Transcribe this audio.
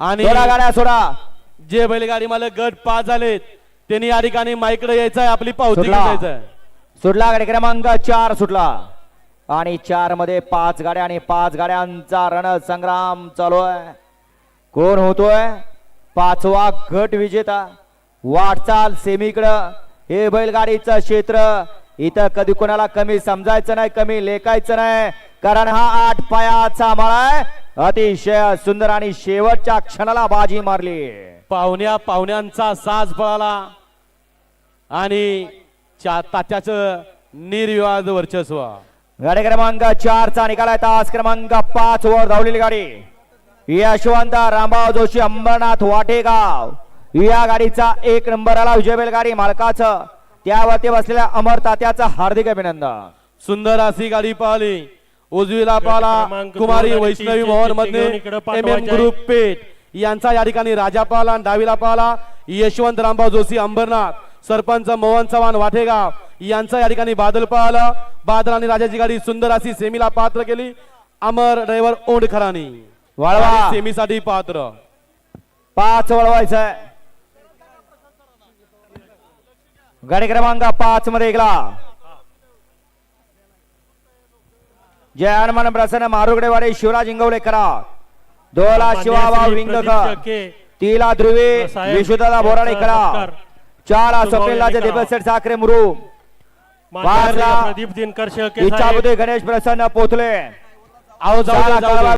आणि गाड्या सोडा. जे बैलगाडी मालक गट पाच झालेत त्यांनी या ठिकाणी माईकडे यायचं आहे आपली पावती सुटला. घेऊन सुटला गाडी क्रमांक चार सुटला. आणि चारमध्ये पाच गाड्या आणि पाच गाड्यांचा रणसंग्राम चालू आहे. कोण होतोय? पाचवा गट विजेता. वाटचाल सेमीकडं हे बैलगाडीचं क्षेत्र इथं कधी कोणाला कमी समजायचं नाही कमी लेखायचं नाही. कारण हा आठ पायाचा माळा आहे. अतिशय सुंदर आणि शेवटच्या क्षणाला बाजी मारली. पाहुण्या पाहुण्यांचा साज पळाला आणि चा- तात्याचं निर्विवाद वर्चस्व. गाडी क्रमांक चारचा निकाल आहे. तास क्रमांक पाच वर धावलेली गाडी. यशवंत रामभाऊ जोशी अंबरनाथ वाटेगाव. या गाडीचा एक नंबर आला विजय बैलगाडी मालकाचं त्यावरती बसलेल्या अमर तात्याचं हार्दिक अभिनंदन. सुंदर अशी गाडी पाहिली. उजवीला पाहिला क्रमांक कुमारी वैष्णवी मोहन इकडं एम आहे. ग्रुप पेठ यांचा या ठिकाणी राजा पाहिला आणि डावीला पाहिला. यशवंत रामभाऊ जोशी अंबरनाथ सरपंच मोहन चव्हाण वाठेगाव यांचा या ठिकाणी बादल पाहिला. बादल आणि राजाची गाडी सुंदर अशी सेमीला पात्र केली. अमर ड्रायव्हर ओंडखरानी वळवा. सेमीसाठी पात्र. पाच वळवायचं गाडी क्रमांक पाच मध्ये गेला जय हनुमान प्रसन्न मारुगडेवाडे शिवराज इंगवले करा. दोला शिवाबा विंगकर तिला ध्रुवे विशुदादा बोराडे करा. सत्कार. चार तुम्हाला स्वप्नीलाचे करा. दिपसेठ साखरे मुरू. पाचला प्रदीप दिनकर गणेश प्रसन्न पोथले. आहो